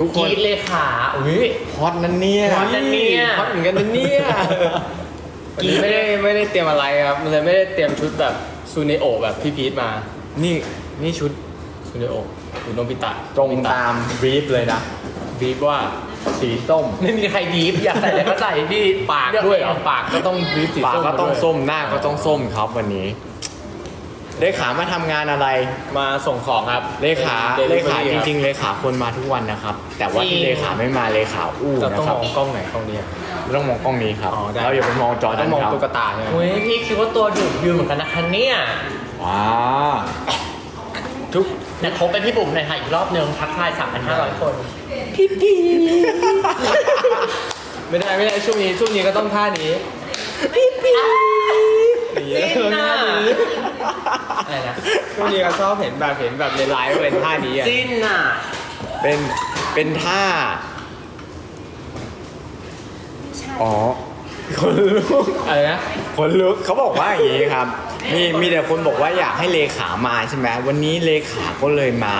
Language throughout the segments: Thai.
ทุกกคนรีดเลยขาอุ้ย ฮอตนั่นเนี่ยฮอตนะเนี่ย ฮอตเหมือนกันนะเนี่ยกรี๊วันดนี้ไม่ได้ไม่ได้เตรียมอะไรครับเลยไม่ได้เตรียมชุดแบบซูเนโอะแบบพี่พีทมานี่นี่ชุดซูเนโอะหรือโนบิตะตรงตามบรีฟเลยนะ บีบว่าสีส้ม ไม่มีใครบีบอยากใส่อะไรก็ใส่พี่ปากด้วยเหรอปากก็ต้องบีบสีปากส้มก็ต้องด้วยส้มหน้าก็ต้องส้มครับวันนี้ เลขามาทำงานอะไร มาส่งของครับ เลขาป็นเล delivery ขาจคบริงๆ เลขาควรมาทุกวันนะครับ แต่ว่าที่เลขาไม่มาเลขาอู้จะนะต้องครัมบองกล้องไหนกล้องนี้อะ ต้องมองกล้องนี้ครับอ๋อได้ เราอย่าไปมองจอต้ด้าองมองนครับตุ๊กตาใช่ไหมอุ้ยพี่คิดว่าตัวดุอยู่เหมือนกันนะคะเนี่ยว้าทุกเนี่ยคบเป็นพี่บุ๋มหน่อยค่ะอีกรอบนึงทักทาย3,500 คนไม่ได้ไม่ได้ช่วงนี้ช่วงนี้ก็ต้องท่านี้ พี่พี่นี่จริงน่ะท่านี้อะไรนะช่วงนี้ก็ชอบเห็นแบบเห็นแบบในไลฟ์เป็นท่านี้อะ จิ้นน่ะ เป็นเป็นท่าอ๋อ คนลุก อะไรนะ คนลุกเขาบอกว่าอย่างนี้ครับ มีมีแต่คนบอกว่าอยากให้เลขามาใช่ไหมวันนี้เลขาก็เลยมา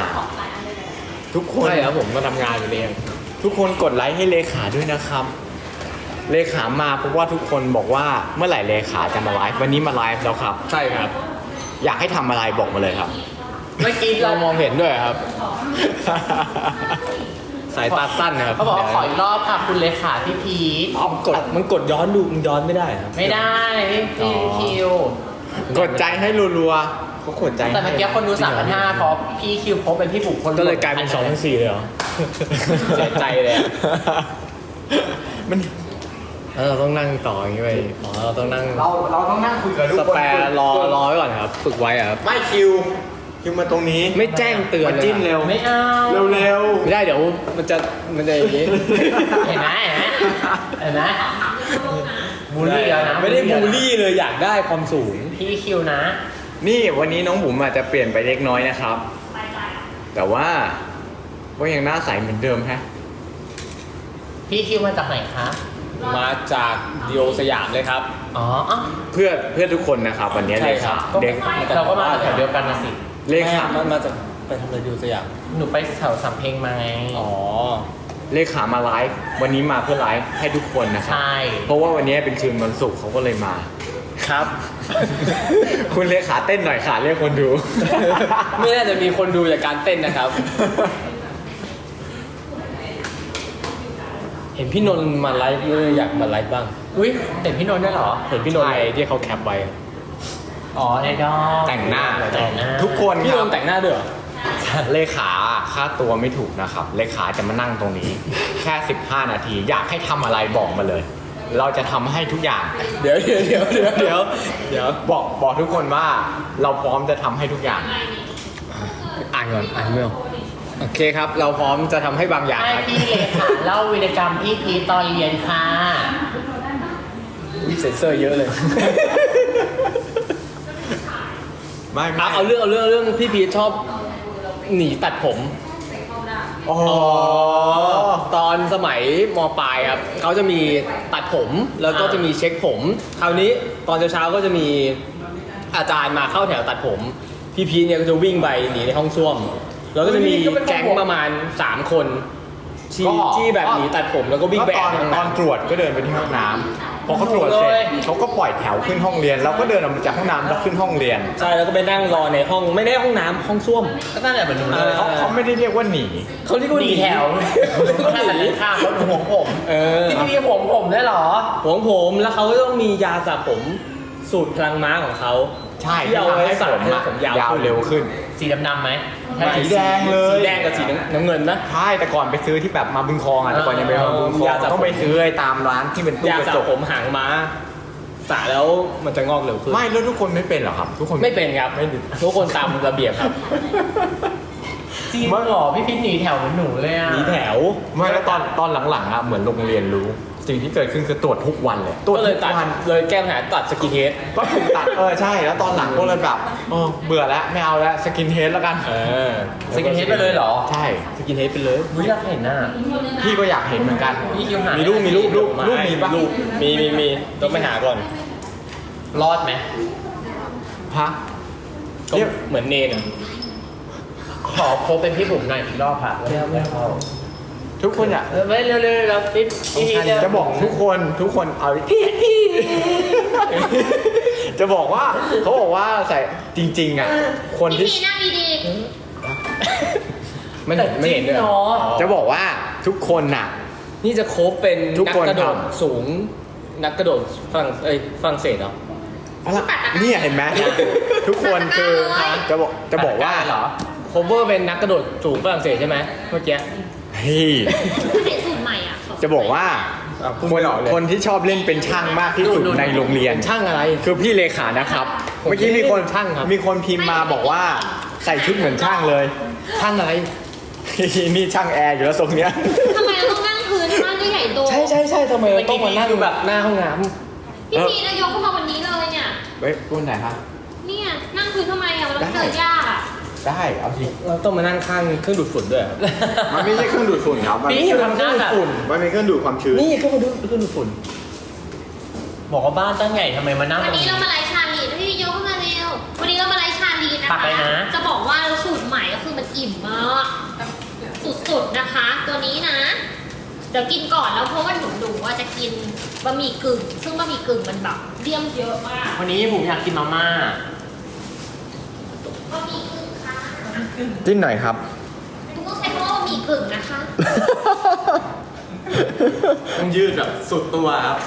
ทุกคน ใช่ครับผมมาทำงานอยู่เองทุกคนกดไลค์ให้เลขาด้วยนะครับ เลขามาเพราะว่าทุกคนบอกว่าเมื่อไหร่เลขาจะมาไลฟ์วันนี้มาไลฟ์แล้วครับ ใช่ครับ อยากให้ทำอะไรบอกมาเลยครับ เมื่อกี้เราเรามองเห็นด้วยครับ สายตาสั้นนะครับเขาบอกว่าขออีกรอบค่ะคุณเลขาพี่พีทเอากดมันกดย้อนดูมันย้อนไม่ได้ครับ ไม่ได้พี่อ๋อ คิว กดใจให้รัวๆก็กดใจแต่เมื่อให้กี้คนดู3,500เพราะพี่คิวพบเป็นพี่บุ๋มคนก็เลยกลายเป็นสองพันสี่เลยเหรอ เสียใจเลยอะ มัน แล้วเราต้องนั่งต่ออย่างนี้ไปอ๋อเราต้องนั่งเราเราต้องนั่งคุยกับทุกสคนแปร์รอรอไว้ก่อนครับ ฝึกไว้อะครับ ไม่คิว คิวมาตรงนี้ไม่แจ้งเตือนมาเลยจิ้นเร็ว ไม่เอาเร็วเร็วไม่ได้เดี๋ยวมันจะมันจะอย่างนี้ เห็นไหมเห็นไหมเห็นไหมบูลลี่แล้วนะไม่ได้บูลลี่เลยอยากได้ความสูง พี่คิวนะนี่วันนี้น้องบุ๋มอาจจะเปลี่ยนไปเล็กน้อยนะครับ แต่ว่าก็ยังหน้าใสเหมือนเดิมฮะพี่คิวมาจากไหนคะ มาจากดิโอสยามเลยครับ อ๋ออ้าวเพื่อเพื่อทุกคนนะครับวันนี้ใช่เลยครับเด็กเราก็มาแถวเดียวกันนะสิ เลขามันมาจากไปทำอะไรดิโอสยาม หนูไปแถวสำเพ็งมาไง อ๋อ เลขามาไลฟ์วันนี้มาเพื่อไลฟ์ให้ทุกคนนะครับ ใช่ เพราะว่าวันนี้เป็นคืนวันศุกร์เขาก็เลยมา ครับ คุณเลขาเต้นหน่อยค่ะเรียกคนดู ไม่น่าจะมีคนดูจากการเต้นนะครับ เห็นพี่นนท์มาไลฟ์เลยอยากมาไลฟ์บ้าง อุ้ยเห็นพี่นนท์ด้วยเหรอเห็นพี่นนท์ในที่เขาแคปไว้ อ๋อในดอมแต่งหน้าแต่งหน้า ทุกคนพี่คนรันบท์แต่งหน้าด้วยเหรอ เลขาค่าตัวไม่ถูกนะครับ เลขาจะมานั่งตรงนี้ แค่ 15 นาที อยากให้ทำอะไรบอกมาเลย เราจะทำให้ทุกอย่าง เดี๋ยวเดี๋ยวเดี๋ยวเดี๋ยวเดี๋ยวเดี๋ยวบอกบอกทุกคนว่าเราพร้อมจะทำให้ทุกอย่าง อ่านก่อนอ่านไม่ออก โอเคครับ เราพร้อมจะทำให้บางอย่างให้ครับพี่เลขาเล่าวีรกรรมพี่พีทตอนเรียนค่ะวิเซนเซอร์เยอะเลย ไม่ไม่เอาเอาเรื่องเอาเรื่องเอาเรื่องพี่พีชชอบหนีตัดผม อ๋อ ตอนสมัยมปลายครับเขาจะมีตัดผมแล้วก็จะมีเช็คผม คราวนี้ตอนเช้าๆก็จะมีอาจารย์มาเข้าแถวตัดผม พี่พีชเนี่ยก็จะวิ่งไปหนีในห้องส้วม แล้วก็จะมีแก๊งประมาณ 3 คนที่ที่แบบหนีตัดผมแล้วก็วิ่งก็ไปตแออบนในห้องตอนน้ำตรวจก็เดินไปที่ห้องน้ำพอเขาตรวจเสร็จเขาก็ปล่อยแถวขึ้นห้องเรียน เราก็เดินออกมาจากห้องน้ำแล้วขึ้นห้องเรียนใช่แล้วก็ไปนั่งรอในห้องไม่ได้ห้องน้ำห้องส้วม ก็นั่นแหละเหมือนหนูเลเอยอเขาเขาไม่ได้เรียกว่าหนีเขาเรียกว่าหหนีนีแถวเขานั่นแหละหนีข้างเขาหนูห่วงผมเออพี่มีห่วงผมด้วยเหรอหัวผมแล้วเขาก็ต้องมียาสระผมสูตรพลังม้าของเขา ใช่ที่เอาทำไว้ให้สระผมให้อะผมยาวยาวขึ้น เร็วขึ้น สีดำๆไหมสีแดงเลย สีแดงกับสีน้ำน้ำเงินนะ ใช่แต่ก่อนไปซื้อที่แบบมาบึงคลองอะแต่ก่อนยังไปมาบึงคลองยาสระผม ต้องไปซื้อไอ้ตามร้านที่เป็นตู้ยากระสระจกผมหางม้าสระแล้วมันจะงอกเร็วขึ้น ไม่แล้วทุกคนไม่เป็นเหรอครับ ทุกคน ไม่เป็นครับไม่ทุกคนตามระเบียบครับ จริงเหรอพี่พีทหนีแถวเหมือนหนูเลยอะ หนีแถว ไม่แล้วตอนตอนหลังๆอะเหมือนโรงเรียนรู้ สิ่งที่เกิดขึ้นคือตรวจทุกวันเลยตรวจก็เลยทุกตัดวันเลยแก้ปัญหาตัดสกินเฮด ก็ถูกตัดเออใช่ แล้วตอนหลังก็เลยแบบเออเบื่อแล้วไม่เอาแล้วสกินเฮดแล้วกันเออสกินเฮดไปเลยเหรอใช่ สกินเฮดไปเลยอุ้ยอยากเห็นน่ะพี่ก็อยากเห็นเหมือนกัน พี่คิวหามีรูปมีรูปรูปรูปมีปะ รูปมีมีมีต้องไปหาก่อนรอดไหมฮะก็เรียกเหมือนเนนอะขอพบเป็นพี่บุ๋มหน่อยอีกรอบค่ะไม่เอาไม่เอา ทุกคนอยากเออไปเร็วๆเราพี่พี่เร็วจะบอกทุกคนทุกคนเอาพี่พี่จะบอกว่าเขาบอกว่าใส่จริง ๆ อะ คนพี่ที่พีนั่งดีไม่เห็นไม่เห็นด้วยจริงเหรอจะบอกว่าทุกคนน่ะ นี่จะโคบเป็นทุกนักคนกระโดดทำสูงนักกระโดดฝรั่งเอ้ยฝรั่งเศสเหรออะไรเนี่ยเห็นไหมทุกคนคือจะบอกจะบอกว่าเหรอโคเวอร์เป็นนักกระโดดสูงฝรั่งเศสใช่ไหมเมื่อกี้ เฮ้ยๆถ้าเด็กสูตรใหม่อะจะบอกว่าอะพูดคนไม่ออกเลย คนที่ชอบเล่นเป็นช่างมากที่สุดในโรงเรียน เป็นช่างอะไร คือพี่เลขานะครับ ผมเมื่อกี้มีคนช่างครับ มีคนพิมพ์มาบอกว่าใส่ชุดเหมือนช่างเลย ช่างอะไร นี่ช่างแอร์อยู่แล้วทรงเนี้ย ทำไมเราต้องนั่งพื้นบ้านก็ใหญ่โตใช่ใช่ใช่ทำไมเราต้องมานั่งเมื่อกี้นี่คือแบบหน้าห้องน้พี่พีเรายกขึ้นมาวันนี้เลยเนี่ย เฮ้ยรุ่นไหนครับ เนี่ยนั่งพื้นทำไมอะมันต้องได้เดินยากอะ ได้เอาสิำเราต้องมานั่งข้างเครื่องดูดฝุ่นด้วยเหรอ มันไม่ใช่เครื่องดูดฝุ่นครับมันนี่เป็นเครื่องทำหน้าแบบมันเป็นเครื่องดูดความชื้นนี่เครื่องดูดเครื่องดูดฝุ่น บอกว่าบ้านตั้งใหญ่ทำไมมานั่ง วันตรงนี้นี้เรามาไลฟ์ชาลีนะพี่ยกขึ้นมาเร็ว วันนี้เรามาไลฟ์ชาลีนะปัคะกเลยนะ จะบอกว่าเราสูตรใหม่ก็คือมันอิ่มมาก สุดๆนะคะ ตัวนี้นะ เดี๋ยวกินก่อนแล้วเพราะว่าหนูหนูว่าจะกินบะหมี่กึ่ง ซึ่งบะหมี่กึ่งมันแบบเลี่ยมเยอะมากวันนี้ผมอยากกินมาม่า บะหมี่กึ่งค่ะ จิ้นหน่อยครับทุกต้องใช้คำว่าบะหมี่กึ่งนะคะ ต้องยืดแบบสุดตัวครับ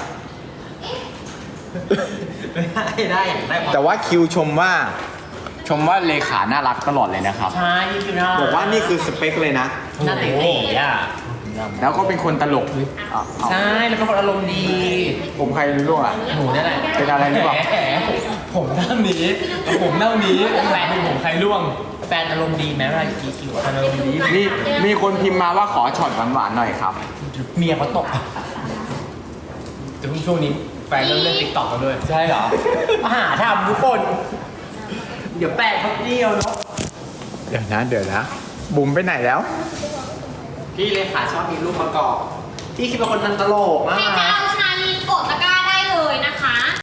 ไม่ได้ได้ได้พอแต่ว่าคิวชมว่า ชมว่าเลขาน่ารักตลอดเลยนะครับ ใช่นี่คือหน้าบอกว่านี่คือสเปคเลยนะ หน้าเต๋ๆอะ แล้วก็เป็นคนตลกอะเอาใช่แล้วก็คนอารมณ์ดีผมใครรู้อะหนูนั่นแหละเป็นอะไรหรือเปล่าแหมผมเท่านี้ผมเท่านี้แฟนผมใครร่วงแฟนอารมณ์ดีไหมเวลากีคิวอารมณ์ดีมีมีคนพิมพ์มาว่าขอช็อตหวานๆหน่อยครับ เมียเขาตกถึงช่วงนี้แฟนเริ่มเล่นติ๊กต็อกแล้วด้วยใช่เหรอมาหาทำทุกคน เดี๋ยวแปะเขาเดียวเนาะเดี๋ยวนะเดี๋ยวนะบุ๋มไปไหนแล้ว พี่เลขาชอบมีรูปประกอบ พี่คิดเป็นคนนันตลกมาใครจะกเอา